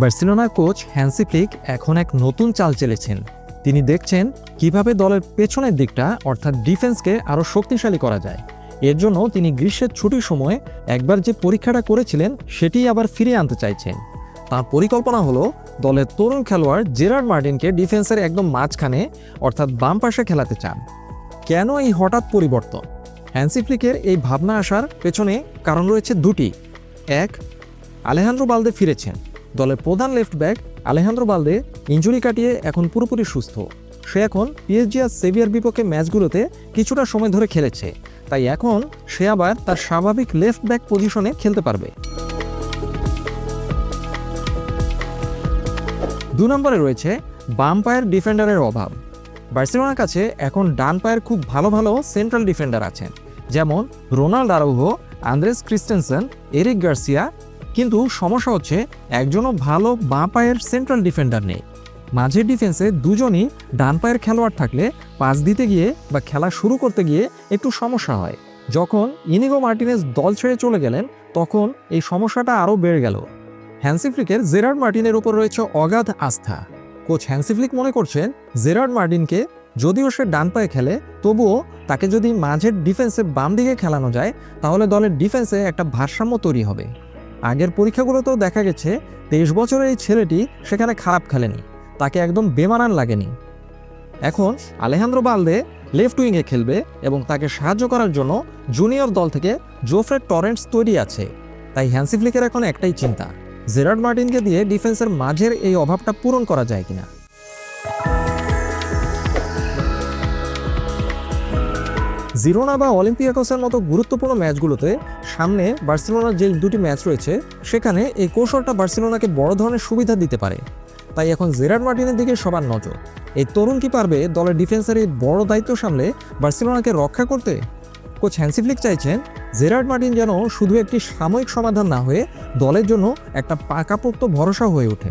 বার্সেলোনার coach Hansi Flick এখন এক নতুন চাল চেলেছেন। তিনি দেখছেন কীভাবে দলের পেছনের দিকটা, অর্থাৎ ডিফেন্সকে আরও শক্তিশালী করা যায়। এর জন্য তিনি গ্রীষ্মের ছুটির সময় একবার যে পরীক্ষাটা করেছিলেন সেটি আবার ফিরে আনতে চাইছেন। তার পরিকল্পনা হলো দলের তরুণ খেলোয়াড় জেরার্ড মার্টিনকে ডিফেন্সের একদম মাঝখানে, অর্থাৎ বাম পাশে খেলাতে চান। কেন এই হঠাৎ পরিবর্তন? হ্যান্সি ফ্লিকের এই ভাবনা আসার পেছনে কারণ রয়েছে দুটি। এক, আলেহান্দ্রো বালদে ফিরেছেন। দলের প্রধান left back Alejandro Balde injury কাটিয়ে এখন পুরোপুরি সুস্থ। সে এখন পিএসজি আর সেভিয়ার বিপক্ষে ম্যাচগুলোতে কিছুটা সময় ধরে খেলেছে। তাই এখন সে আবার তার স্বাভাবিক লেফট ব্যাক পজিশনে খেলতে পারবে। দু নম্বরে রয়েছে বাম পায়ের ডিফেন্ডারের অভাব। বার্সেলোনার কাছে এখন ডান পায়ের খুব ভালো ভালো সেন্ট্রাল ডিফেন্ডার আছেন। যেমন Ronald Araujo Andreas Christensen, Eric Garcia কিন্তু সমস্যা হচ্ছে একজনও ভালো বাঁ পায়ের সেন্ট্রাল ডিফেন্ডার নেই। মাঝের ডিফেন্সে দুজনই ডান পায়ের খেলোয়াড় থাকলে পাস দিতে গিয়ে বা খেলা শুরু করতে গিয়ে একটু সমস্যা হয়। যখন ইনিগো মার্টিনেজ দল ছেড়ে চলে গেলেন, তখন এই সমস্যাটা আরও বেড়ে গেল। হ্যান্সিফ্লিকের জেরার্ড মার্টিনের উপর রয়েছে অগাধ আস্থা। কোচ হ্যান্সিফ্লিক মনে করছেন, জেরার্ড মার্টিনকে যদিও সে ডান পায়ে খেলে, তবুও তাকে যদি মাঝের ডিফেন্সে বাম দিকে খেলানো যায়, তাহলে দলের ডিফেন্সে একটা ভারসাম্য তৈরি হবে। আগের পরীক্ষাগুলোতেও দেখা গেছে, তেইশ বছরের এই ছেলেটি সেখানে খারাপ খেলেনি, তাকে একদম বেমানান লাগেনি। এখন আলেহান্দ্রো বালদে লেফট উইংয়ে খেলবে এবং তাকে সাহায্য করার জন্য জুনিয়র দল থেকে জোফ্রেড টরেন্টস তৈরি আছে। তাই হ্যান্সিফ্লিকের এখন একটাই চিন্তা, জেরার্ড মার্টিনকে দিয়ে ডিফেন্সের মাঝের এই অভাবটা পূরণ করা যায় কিনা। জিরোনা বা অলিম্পিয়াকসের মতো গুরুত্বপূর্ণ ম্যাচগুলোতে সামনে বার্সেলোনার যে দুটি ম্যাচ রয়েছে, সেখানে এই কৌশলটা বার্সেলোনাকে বড় ধরনের সুবিধা দিতে পারে। তাই এখন জেরার্ড মার্টিনের দিকে সবার নজর। এই তরুণ কি পারবে দলের ডিফেন্সের এই বড় দায়িত্ব সামলে বার্সেলোনাকে রক্ষা করতে। কোচ হ্যান্সিফ্লিক চাইছেন জেরার্ড মার্টিন যেন শুধু একটি সাময়িক সমাধান না হয়ে দলের জন্য একটা পাকাপোক্ত ভরসা হয়ে ওঠে